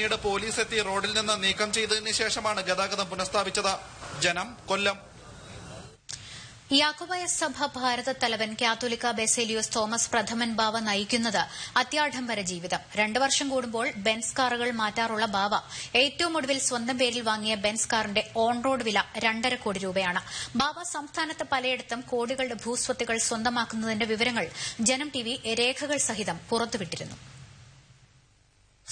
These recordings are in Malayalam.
പിന്നീട് പോലീസ് എത്തി റോഡിൽ നിന്ന് നീക്കം ചെയ്തതിന് ശേഷമാണ് ഗതാഗതം പുനഃസ്ഥാപിച്ചത്. ജനം കൊല്ലം. യാക്കോബായ സഭ ഭാരത തലവൻ കാത്തോലിക്ക ബെസേലിയോസ് തോമസ് പ്രഥമൻ ബാവ നയിക്കുന്നത് അത്യാഢംബര ജീവിതം. രണ്ടു വർഷം കൂടുമ്പോൾ ബെൻസ് കാറുകൾ മാറ്റാറുള്ള ബാവ ഏറ്റവും ഒടുവിൽ സ്വന്തം പേരിൽ വാങ്ങിയ ബെൻസ് കാറിന്റെ ഓൺ റോഡ് വില രണ്ടര കോടി രൂപയാണ്. ബാവ സംസ്ഥാനത്ത് പലയിടത്തും കോടികളുടെ ഭൂസ്വത്തുകൾ സ്വന്തമാക്കുന്നതിന്റെ വിവരങ്ങൾ ജനം ടിവി രേഖകൾ സഹിതം പുറത്തുവിട്ടിരുന്നു.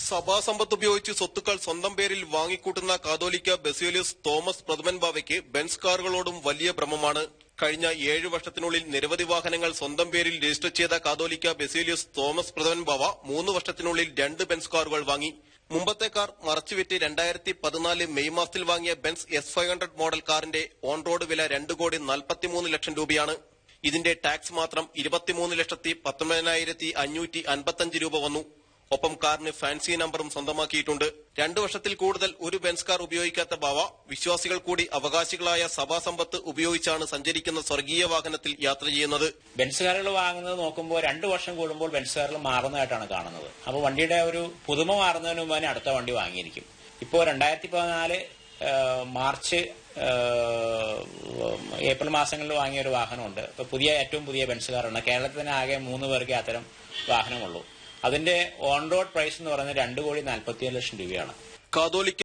സഭാസമ്പത്ത് ഉപയോഗിച്ച് സ്വത്തുക്കൾ സ്വന്തം പേരിൽ വാങ്ങിക്കൂട്ടുന്ന കാതോലിക്ക ബസേലിയസ് തോമസ് പ്രഥമൻ ബാവയ്ക്ക് ബെൻസ് കാറുകളോടും വലിയ ഭ്രമമാണ്. കഴിഞ്ഞ ഏഴ് വർഷത്തിനുള്ളിൽ നിരവധി വാഹനങ്ങൾ സ്വന്തം പേരിൽ രജിസ്റ്റർ ചെയ്ത കാതോലിക്ക ബസേലിയസ് തോമസ് പ്രഥമൻ ബാവ മൂന്ന് വർഷത്തിനുള്ളിൽ രണ്ട് ബെൻസ് കാറുകൾ വാങ്ങി. മുമ്പത്തെ കാർ മറച്ചുവിറ്റ് രണ്ടായിരത്തി പതിനാല് മെയ് മാസത്തിൽ വാങ്ങിയ Benz S five hundred model കാറിന്റെ ഓൺ റോഡ് വില രണ്ട് കോടി നാൽപ്പത്തിമൂന്ന് ലക്ഷം രൂപയാണ്. ഇതിന്റെ ടാക്സ് മാത്രം ഇരുപത്തിമൂന്ന് ലക്ഷത്തി പത്തൊമ്പതിനായിരത്തി അഞ്ഞൂറ്റി അൻപത്തഞ്ച് രൂപ വന്നു. ഒപ്പം കാറിന് ഫാൻസി നമ്പറും സ്വന്തമാക്കിയിട്ടുണ്ട്. രണ്ടു വർഷത്തിൽ കൂടുതൽ ഒരു ബെൻസ് കാർ ഉപയോഗിക്കാത്ത ബാവ വിശ്വാസികൾ കൂടി അവകാശികളായ സഭാസമ്പത്ത് ഉപയോഗിച്ചാണ് സഞ്ചരിക്കുന്ന സ്വർഗീയ വാഹനത്തിൽ യാത്ര ചെയ്യുന്നത്. ബെൻസ് കാറുകൾ വാങ്ങുന്നത് നോക്കുമ്പോൾ രണ്ടു വർഷം കൂടുമ്പോൾ ബെൻസ് കാറുകൾ മാറുന്നതായിട്ടാണ് കാണുന്നത്. അപ്പോൾ വണ്ടിയുടെ ഒരു പുതുമ മാറുന്നതിന് മുമ്പ് തന്നെ അടുത്ത വണ്ടി വാങ്ങിയിരിക്കും. ഇപ്പോൾ രണ്ടായിരത്തി പതിനാല് മാർച്ച് ഏപ്രിൽ മാസങ്ങളിൽ വാങ്ങിയ ഒരു വാഹനമുണ്ട്. ഇപ്പോൾ പുതിയ ഏറ്റവും പുതിയ ബെൻസ് കാറാണ് കേരളത്തിൽ തന്നെ ആകെ മൂന്ന് പേർക്ക് അത്തരം വാഹനമുള്ളൂ. അതിന്റെ ഓൺ റോഡ് പ്രൈസ് എന്ന് പറയുന്നത് രണ്ട് കോടി നാൽപ്പത്തിയേഴ് ലക്ഷം രൂപയാണ്. കാതോലിക്ക